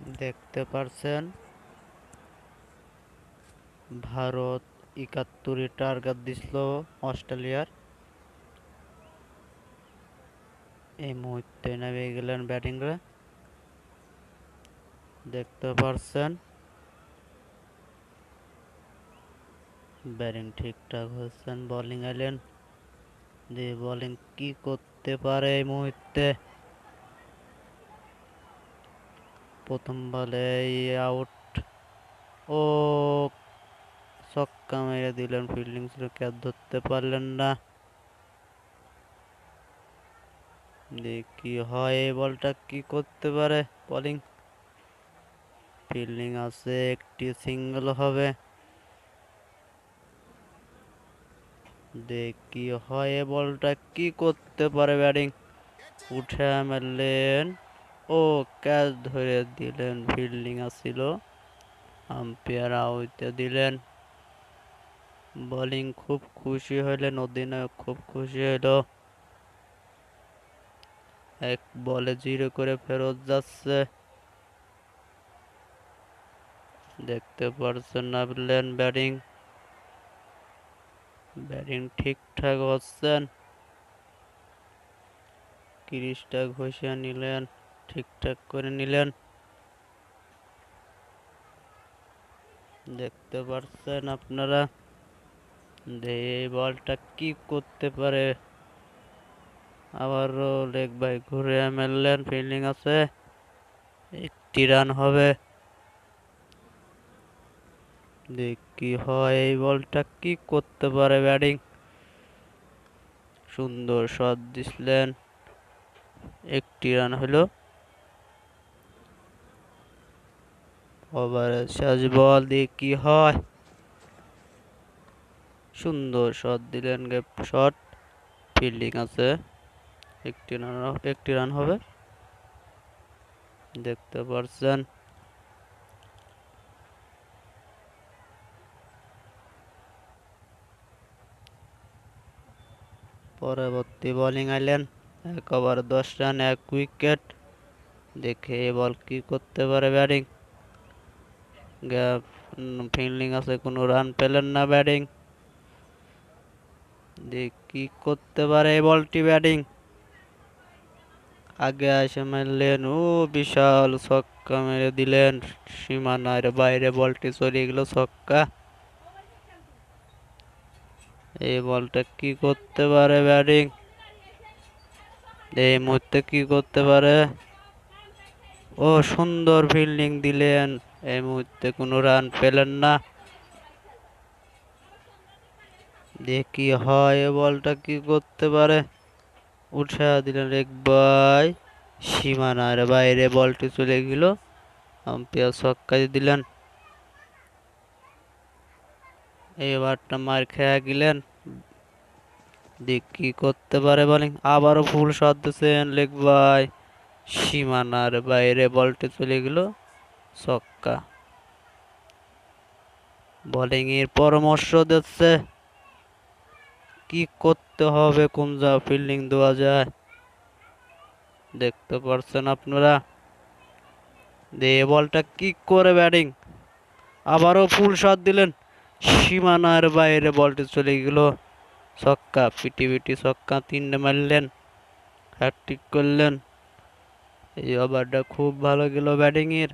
দেখতে পারছেন? ভারত একাত্তরে টার্গেট দিছিল অস্ট্রেলিয়ার। এই মুহূর্তে নেমে গেলেন ব্যাটিংরা দেখতে পারছেন? ব্যাটিং ঠিকঠাক হচ্ছেন বোলিং এলেন। যে বোলিং কি করতে পারে এই মুহূর্তে? প্রথম বলে আউট ও ছক্কা মেরে দিলেন ফিল্ডিং ক্যাচ ধরতে পারলেন না। দেখি হয়, এই বলটা কি করতে পারে বলিং ফিল্ডিং আছে, একটি সিঙ্গেল হবে। দেখি হয় এ বলটা কি করতে পারে ব্যাটিং উঠে মারলেন। ও ক্যাচ ধরে দিলেন, ফিল্ডিং আসছিল আম্পায়ার আউটে দিলেন। বোলিং খুব খুশি হইলেন অধিনায়ক খুব খুশি হইল এক বলে জিরো করে ফেরত যাচ্ছে। দেখতে পারছেন না বললেন ব্যাটিং। ব্যাটিং ঠিকঠাক হচ্ছেন। ক্রিজটা ঘষে নিলেন। ঠিকঠাক করে নিলেন। দেখতে পারছেন আপনারা এই বলটা কি করতে পারে? আবারও লেগ বাই ঘুরে মারলেন ফিল্ডিং আছে, একটি রান হবে। দেখ হয়, এই বলটা কি করতে পারে ব্যাটিং? সুন্দর শট দিছিলেন একটি রান হলো। ওভারে শেষ বল দিয়ে কি হয়? সুন্দর শট দিলেন গ্যাপ শট ফিল্ডিং আছে। একটি রান একটি রান হবে। দেখতে পারছেন। পরবর্তী বোলিং আইলেন। এক ওভার দশ রান এক উইকেট দেখে এ বল কি করতে পারে ব্যাটিং ফিল্ডিং আছে, কোনো রান পেলেন না ব্যাটিং কি করতে পারে এই বলটি ব্যাটিং আগে এসে মারলেন, ও বিশাল ছক্কা মেরে দিলেন, সীমানার বাইরে বলটি চলে গেল ছক্কা। এই বলটা কি করতে পারে ব্যাটিং এই মুহূর্তে কি করতে পারে? ও সুন্দর ফিল্ডিং দিলেন। এই মুহূর্তে কোনো রান পেলেন না। দেখি হয় বলটা কি করতে পারে? উঠা দিলেন এক বাই সীমানার বাইরে বলটি চলে গেল। আম্পায়ার ছক্কা দিলেন। এবারটা মার খেয়ে গেলেন। দেখ করতে পারে বলিং? আবারও ফুল দিচ্ছেন লেগ বাই সীমানার বাইরে বলটি চলে গেল। ছক্কা। বোলিং এর পরামর্শ দিচ্ছে। কি করতে হবে কোন যা ফিল্ডিং দেওয়া যায়। দেখতে পারছেন আপনারা। দে বলটা কি করে ব্যাটিং আবারও ফুল শট দিলেন। সীমানার বাইরে বলটি চলে গেল। ছক্কা, পিটি পিটি ছক্কা তিনটে মারলেন। হ্যাট্রিক করলেন। এই ওভারটা খুব ভালো গেল ব্যাটিং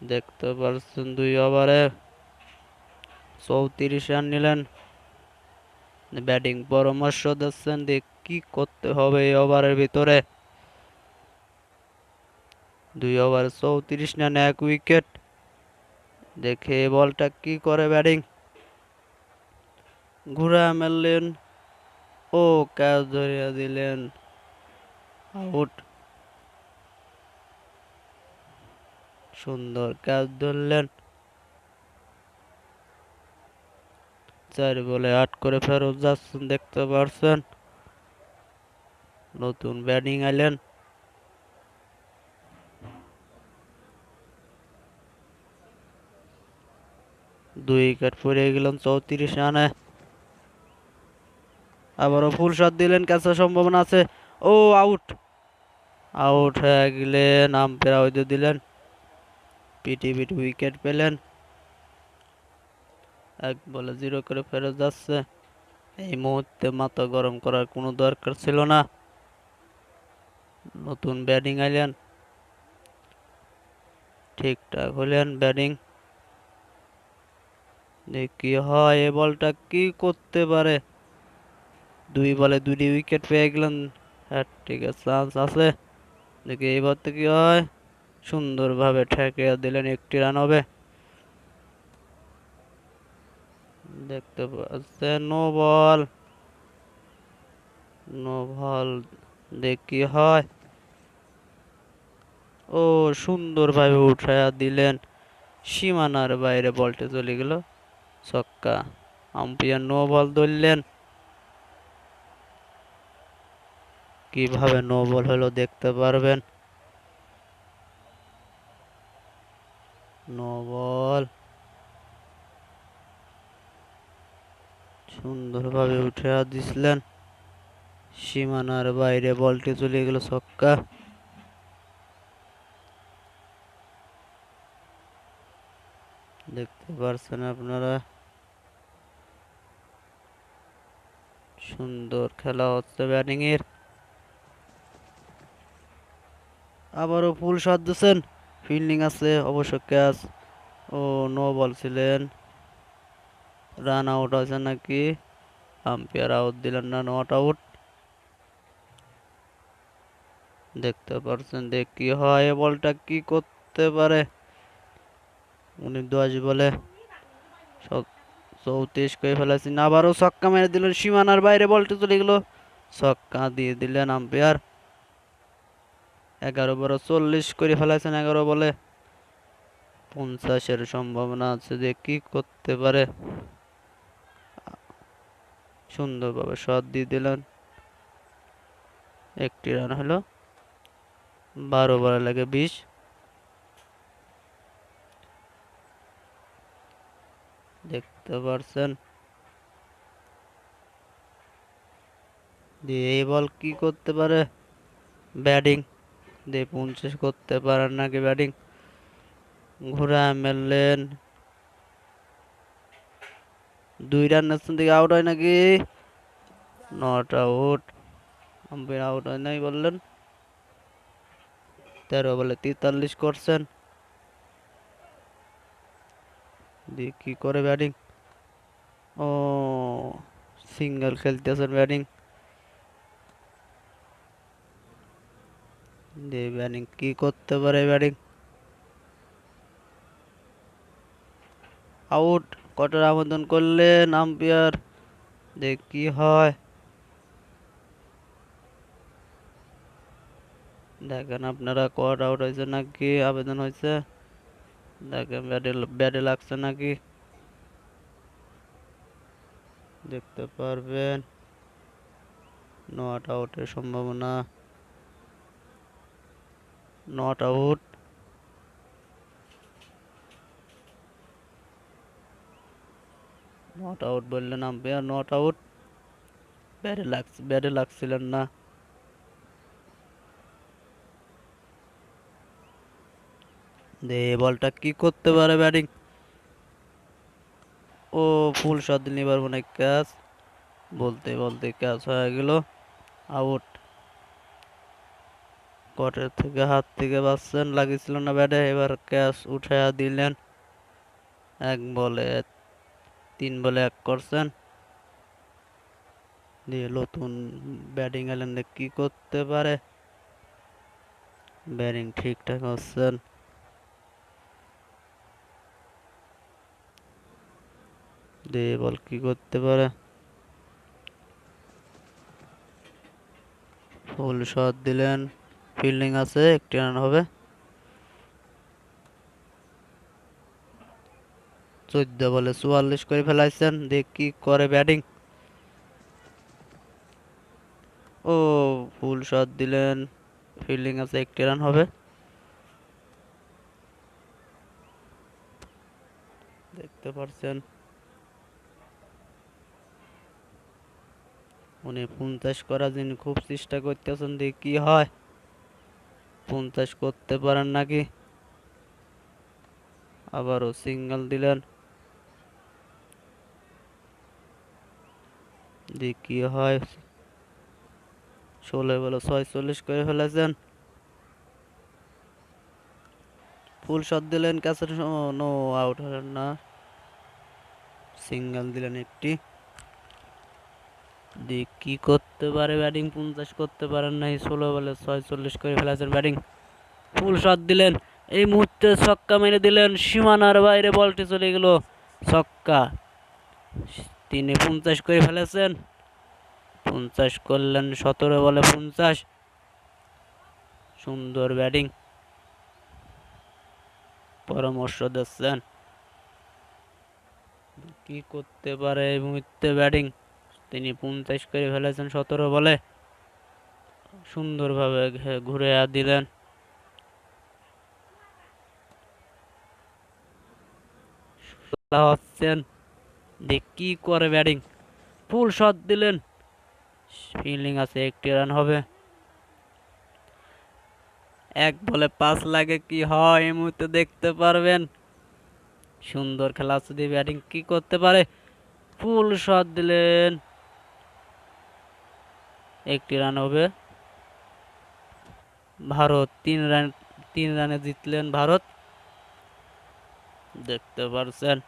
দেখতে পারছেন দুই ওভারে। চৌত্রিশ রান নিলেন। ব্যাটিং পরামর্শ দিচ্ছেন দেখ কি করতে হবে এই ওভারের ভিতরে। দুই ওভার চৌত্রিশ রান, এক উইকেট। দেখে বলটা কি করে ব্যাটিং? ঘুরা মেললেন ও ক্যাচ ধরিয়া দিলেন। আউট। সুন্দর ক্যাচ ধরলেন। চার বলে আট করে ফেরত যাচ্ছেন, দেখতে পারছেন? নতুন ব্যাটিং আইলেন। দুই উইকেট পড়ে গেলেন চৌত্রিশ রানে। আবারও ফুল শট দিলেন ক্যাচের সম্ভাবনা আছে। ও, আউট। আউট হয়ে গেলেন আম্পায়ার আউট দিলেন। পিটি পিটি উইকেট পেলেন। এক বলে জিরো করে ফেরত যাচ্ছে। এই মুহূর্তে মাথা গরম করার কোনো দরকার ছিল না। নতুন ব্যাটিং আইলেন। ঠিকঠাক হলেন ব্যাটিং কি হয়, এ বলটা কি করতে পারে? দুই বলে দুটি উইকেট পেয়ে গেলেন। হ্যাট্রিকের চান্স আছে। দেখি এবার তো কি হয়। সুন্দরভাবে ঠেকে দিলেন একটি রান হবে দেখতে পাচ্ছেন, নো বল। নো বল দেখি হয়? ও সুন্দরভাবে উঠায়া দিলেন। সীমানার বাইরে বলটা চলে গেল। ছক্কা। আম্পায়ার নো বল ধরলেন। কীভাবে নো বল হলো দেখতে পারবেন? নো বল সুন্দরভাবে উঠে দিছিলেন। সীমানার বাইরে বলটি চলে গেল ছক্কা। দেখতে পারছেন আপনারা? সুন্দর খেলা হচ্ছে ব্যাটিং এর আবারও ফুল শট দিচ্ছেন ফিল্ডিং আছে অবশ্য ক্যাচ ও নো বল ছিলেন। রান আউট আছে নাকি? আম্পায়ার আউট দিলেন না নট আউট। দেখতে পারছেন দেখ কি হয় বলটা কি করতে পারে? উনি দশ বলে চৌত্রিশ করে ফেলেছেন। আবারও ছক্কা মেরে দিলেন সীমানার বাইরে, বলটা চলে গেল। ছক্কা দিয়ে দিলেন আম্পায়ার। এগারো বারো চল্লিশ করে ফেলেছেন, এগারো বলে পঞ্চাশের সম্ভাবনা আছে যে কি করতে পারে। সুন্দরভাবে শট দিয়ে দিলেন। একটি রান হলো বারো বারে লাগে বিশ। দেখতে পারছেন। দিয়ে এই বল কি করতে পারে? ব্যাটিং। দিয়ে পঞ্চাশ করতে পারেন নাকি ব্যাটিং? ঘুরা মেললেন। দুই রান নেশন থেকে আউট হয় নাকি? নট আউট আম্পায়ার আউট হয় নাই বললেন। তেরো বলে তেতাল্লিশ করছেন। দিয়ে কি করে ব্যাটিং? ও, সিঙ্গেল খেলতেছেন ব্যাটিং দিয়ে ব্যাটিং কি করতে পারে ব্যাটিং? আউট কটার আবেদন করলেন আম্পায়ার দেখ কি হয়? দেখেন আপনারা কট আউট হয়েছে নাকি, আবেদন হয়েছে? দেখেন ব্যাটে ব্যাটে লাগছে নাকি? দেখতে পারবেন। নট আউটের সম্ভাবনা। নট আউট নট আউট বললেন আম্পায়ার নট আউট ব্যাটে লাগছে ব্যাটে লাগছিলেন না। দে, বলটা কি করতে পারে ব্যাটিং? ও ফুল শট দিলে এবার মনে ক্যাচ। বলতে বলতে ক্যাচ হয়ে গেল। আউট কটের থেকে হাত থেকে বাঁচছেন, লাগিয়েছিল না ব্যাটে? এবার ক্যাচ উঠাইয়া দিলেন। এক বলে তিন বলে এক করছেন। দিয়ে নতুন ব্যাটিং এলেন কি করতে পারে? ব্যাটিং ঠিকঠাক হচ্ছেন। দিয়ে বল কি করতে পারে? ফুল শট দিলেন। ফিল্ডিং আছে, একটি রান হবে। চোদ্দ বলে চুয়াল্লিশ করে ফেলাইছেন দেখ করে ব্যাটিং? ও, ফুল শট দিলেন, ফিল্ডিং আছে, একটি রান হবে। দেখতে পারছেন। উনি পঞ্চাশ করার জন্য খুব চেষ্টা করতেছেন দেখি কি হয়? পঞ্চাশ করতে পারেন নাকি? আবারও সিঙ্গেল দিলেন। কি হয়। ষোলো বলে ছয়চল্লিশ করে ফেলেছেন। ফুল শট দিলেন কাছের নো আউট হলেন না। সিঙ্গেল দিলেন একটি। কি করতে পারে ব্যাটিং? পঞ্চাশ করতে পারেন নাই, ষোলো বলে ছয়চল্লিশ করে ফেলেছেন ব্যাটিং। ফুল শট দিলেন, এই মুহূর্তে ছক্কা মেরে দিলেন, সীমানার বাইরে বলটি চলে গেল, ছক্কা। তিনি পঞ্চাশ করে ফেলেছেন, পঞ্চাশ করলেন সতেরো বলে পঞ্চাশ। সুন্দর ব্যাটিং। পরামর্শ দিচ্ছেন। কি করতে পারে এই মুহূর্তে ব্যাটিং? তিনি পঞ্চাশ করে ফেলেছেন, সতেরো বলে। সুন্দরভাবে ঘুরে দিলেন। হচ্ছেন। দেখ কি করে ব্যাটিং। ফুল শট দিলেন। ফিল্ডিং আছে, একটি রান হবে। এক বলে পাঁচ লাগে কি হয় এই মুহূর্তে দেখতে পারবেন। সুন্দর খেলা যদি ব্যাটিং কি করতে পারে। ফুল শট দিলেন। একটি রান হবে। ভারত তিন রান তিন রানে জিতলেন ভারত। দেখতে পারছেন,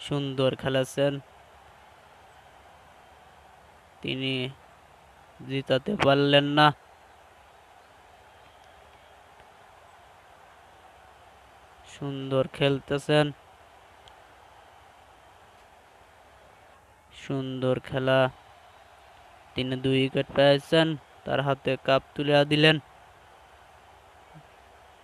সুন্দর খেলেছেন। তিনি জিতাতে পারলেন না। সুন্দর খেলতেছেন। সুন্দর খেলা। তিনি দুই উইকেট পেয়েছেন। তার হাতে কাপ তুলে দিলেন।